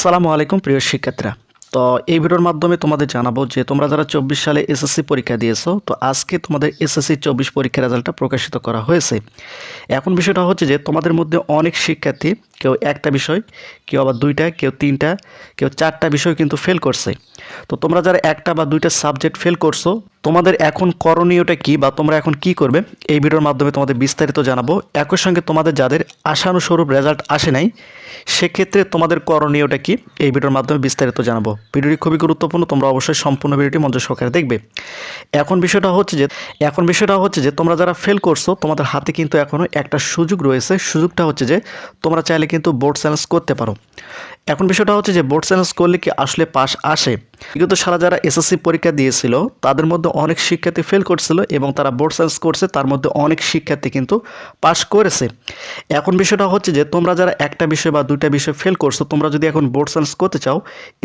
আসসালামু আলাইকুম প্রিয় শিক্ষার্থীরা। তো এই ভিডিওর মাধ্যমে তোমাদের জানাব যে তোমরা যারা চব্বিশ সালে এসএসসি পরীক্ষা দিয়েছ, তো আজকে তোমাদের এসএসসি চব্বিশ পরীক্ষার রেজাল্টটা প্রকাশিত করা হয়েছে। এখন বিষয়টা হচ্ছে যে তোমাদের মধ্যে অনেক শিক্ষার্থী কেউ একটা বিষয়, কেউ আবার দুইটা, কেউ তিনটা, কেউ চারটা বিষয় কিন্তু ফেল করছে। তো তোমরা যারা একটা বা দুইটা সাবজেক্ট ফেল করছ, তোমাদের এখন করণীয়টা কি বা তোমরা এখন কি করবে, এই ভিডিওর মাধ্যমে তোমাদের বিস্তারিত জানাব। একই সঙ্গে তোমাদের যাদের আশানুস্বরূপ রেজাল্ট আসে নাই, সেক্ষেত্রে তোমাদের করণীয়টা কি, এই ভিডিওর মাধ্যমে বিস্তারিত জানাব। ভিডিওটি খুবই গুরুত্বপূর্ণ, তোমরা অবশ্যই সম্পূর্ণ ভিডিওটি মঞ্চ সহকারে দেখবে। এখন বিষয়টা হচ্ছে যে, এখন বিষয়টা হচ্ছে যে, তোমরা যারা ফেল করছ, তোমাদের হাতে কিন্তু এখনও একটা সুযোগ রয়েছে। সুযোগটা হচ্ছে যে, তোমরা চাইলে কিন্তু বোর্ড চ্যালেঞ্জ করতে পারো। এখন বিষয়টা হচ্ছে যে বোর্ড চ্যালেঞ্জ করলে কি আসলে পাস আসে? বিগত সারা যারা এসএসসি পরীক্ষা দিয়েছিল, তাদের মধ্যে অনেক শিক্ষার্থী ফেল করছিল এবং তারা বোর্ড চ্যালেঞ্জ করছে, তার মধ্যে অনেক শিক্ষার্থী কিন্তু পাশ করেছে। এখন বিষয়টা হচ্ছে যে তোমরা যারা একটা বিষয় বা দুইটা বিষয় ফেল করছ, তোমরা যদি এখন বোর্ড চ্যালেঞ্জ করতে চাও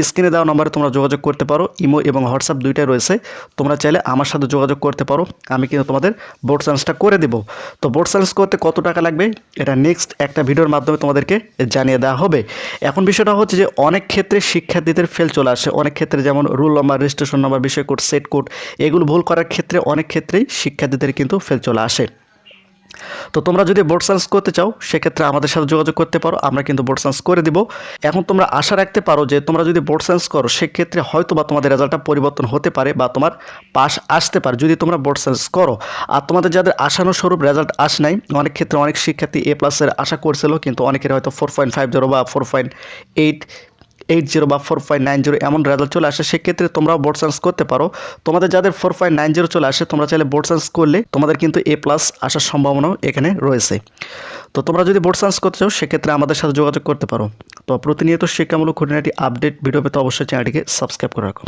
স্ক্রিনে দেওয়া নম্বরে তোমরা যোগাযোগ করতে পারো ইমো এবং হোয়াটসঅ্যাপ দুইটাই রয়েছে। তোমরা চাইলে আমার সাথে যোগাযোগ করতে পারো, আমি কিন্তু তোমাদের বোর্ড চ্যালেঞ্জটা করে দেবো। তো বোর্ড চ্যালেঞ্জ করতে কত টাকা লাগবে? এটা নেক্সট একটা ভিডিওর মাধ্যমে তোমাদেরকে জানিয়ে দেওয়া হবে। এখন বিষয়টা হচ্ছে যে অনেক ক্ষেত্রে শিক্ষার্থীদের ফেল চলে আসে। অনেক ক্ষেত্রে যেমন রুল নম্বর রেজিস্ট্রেশন নাম্বার বিষয় কোড সেট কোড এগুলো ভুল করার ক্ষেত্রে অনেক ক্ষেত্রেই শিক্ষার্থীদের কিন্তু ফেল চলে আসে। তো তোমরা যদি বোর্ড সায়েন্স করতে চাও, সেক্ষেত্রে আমাদের সাথে যোগাযোগ করতে পারো, আমরা কিন্তু বোর্ড সায়েন্স করে দিব। এখন তোমরা আশা রাখতে পারো যে তোমরা যদি বোর্ড সায়েন্স করো, সেক্ষেত্রে হয়তো বা তোমাদের রেজাল্টটা পরিবর্তন হতে পারে বা তোমার পাস আসতে পারে যদি তোমরা বোর্ড সায়েন্স করো। আর তোমাদের যাদের আশানুস্বরূপ রেজাল্ট আস নাই, অনেক ক্ষেত্রে অনেক শিক্ষার্থী এ প্লাসের আশা করছিল, কিন্তু অনেকের হয়তো ফোর পয়েন্ট ফাইভ জিরো বা four point eight eight zero বা ফোর ফাইভ নাইন জিরো এমন রেজাল্ট চলে আসে, সেক্ষেত্রে তোমরাও বোর্ড সায়েন্স করতে পারো। তোমাদের যাদের ফোর ফাইভ নাইন জিরো চলে আসে, তোমরা চাইলে বোর্ড সায়েন্স করলে তোমাদের কিন্তু এ প্লাস আসার সম্ভাবনাও এখানে রয়েছে। তো তোমরা যদি বোর্ড সায়েন্স করতে চাও, সেক্ষেত্রে আমাদের সাথে যোগাযোগ করতে পারো। তো প্রতিনিয়ত শিক্ষামূলক খুঁটিনাটি আপডেট ভিডিও পেতে অবশ্যই চ্যানেলটিকে সাবস্ক্রাইব করে রাখো।